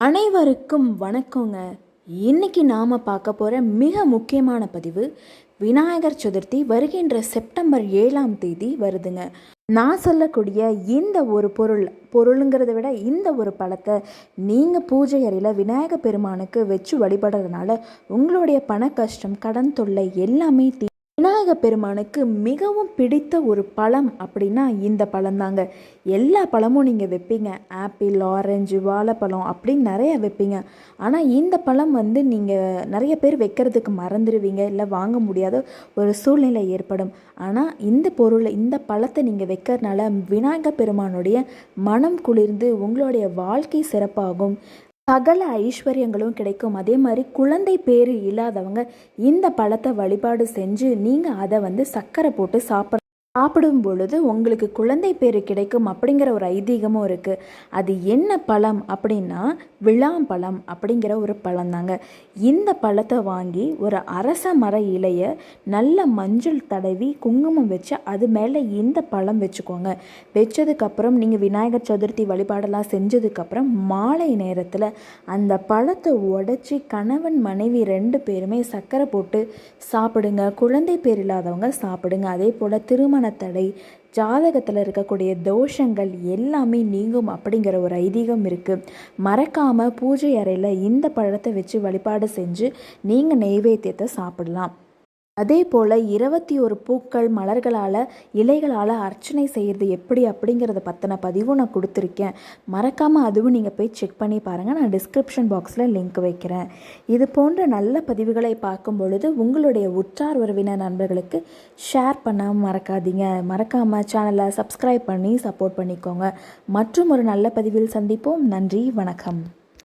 அனைவருக்கும் வணக்கங்க. இன்னைக்கு நாம் பார்க்க போகிற மிக முக்கியமான பதிவு விநாயகர் சதுர்த்தி வருகின்ற செப்டம்பர் ஏழாம் தேதி வருதுங்க. நான் சொல்லக்கூடிய இந்த ஒரு பொருள் பொருளுங்கிறத விட இந்த ஒரு பழத்தை நீங்கள் பூஜை அறையில் விநாயகர் பெருமானுக்கு வச்சு வழிபடுறதுனால உங்களுடைய பண கஷ்டம் கடன் தொல்லை எல்லாமே தீ விநாயக பெருமானுக்கு மிகவும் பிடித்த ஒரு பழம் அப்படின்னா இந்த பழம்தாங்க. எல்லா பழமும் நீங்கள் வைப்பீங்க. ஆப்பிள் ஆரஞ்சு வாழைப்பழம் அப்படின்னு நிறைய வைப்பீங்க. ஆனால் இந்த பழம் வந்து நீங்கள் நிறைய பேர் வைக்கிறதுக்கு மறந்துடுவீங்க. இல்லை வாங்க முடியாத ஒரு சூழ்நிலை ஏற்படும். ஆனால் இந்த பொருளை இந்த பழத்தை நீங்கள் வைக்கிறதுனால விநாயகர் பெருமானுடைய மனம் குளிர்ந்து உங்களுடைய வாழ்க்கை சிறப்பாகும். சகல ஐஸ்வர்யங்களும் கிடைக்கும். அதே மாதிரி குழந்தை பேர் இல்லாதவங்க இந்த பழத்தை வழிபாடு செஞ்சு நீங்கள் அதை வந்து சர்க்கரை போட்டு சாப்பிட்ற சாப்பிடும் பொழுது உங்களுக்கு குழந்தை பேர் கிடைக்கும் அப்படிங்கிற ஒரு ஐதீகமும் இருக்குது அது என்ன பழம் அப்படின்னா விழாம்பழம் அப்படிங்கிற ஒரு பழம் தாங்க இந்த பழத்தை வாங்கி ஒரு அரச மர இலையை நல்ல மஞ்சள் தடவி குங்குமம் வச்சு அது மேலே இந்த பழம் வச்சுக்கோங்க. வச்சதுக்கப்புறம் நீங்கள் விநாயகர் சதுர்த்தி வழிபாடெல்லாம் செஞ்சதுக்கப்புறம் மாலை நேரத்தில் அந்த பழத்தை உடச்சி கணவன் மனைவி ரெண்டு பேருமே சர்க்கரை போட்டு சாப்பிடுங்க. குழந்தை பேர் இல்லாதவங்க சாப்பிடுங்க. அதே போல் திருமண தடை ஜாதகத்தில் இருக்கக்கூடிய தோஷங்கள் எல்லாமே நீங்கும் அப்படிங்கிற ஒரு ஐதீகம் இருக்குது மறக்காமல் பூஜை அறையில் இந்த பழத்தை வச்சு வழிபாடு செஞ்சு நீங்கள் நெய்வேத்தியத்தை சாப்பிடலாம். அதே போல் இருபத்தி ஒரு பூக்கள் மலர்களால் இலைகளால் அர்ச்சனை செய்கிறது எப்படி அப்படிங்கிறத பற்றின பதிவும் நான் கொடுத்துருக்கேன். மறக்காமல் அதுவும் நீங்கள் போய் செக் பண்ணி பாருங்கள் நான் டிஸ்கிரிப்ஷன் பாக்ஸில் லிங்க் வைக்கிறேன். இது போன்ற நல்ல பதிவுகளை பார்க்கும் பொழுது உங்களுடைய உற்றார் உறவினர் நண்பர்களுக்கு ஷேர் பண்ணாமல் மறக்காதீங்க. மறக்காமல் சேனலை சப்ஸ்கிரைப் பண்ணி சப்போர்ட் பண்ணிக்கோங்க. மற்றும் ஒரு நல்ல பதிவில் சந்திப்போம். நன்றி வணக்கம்.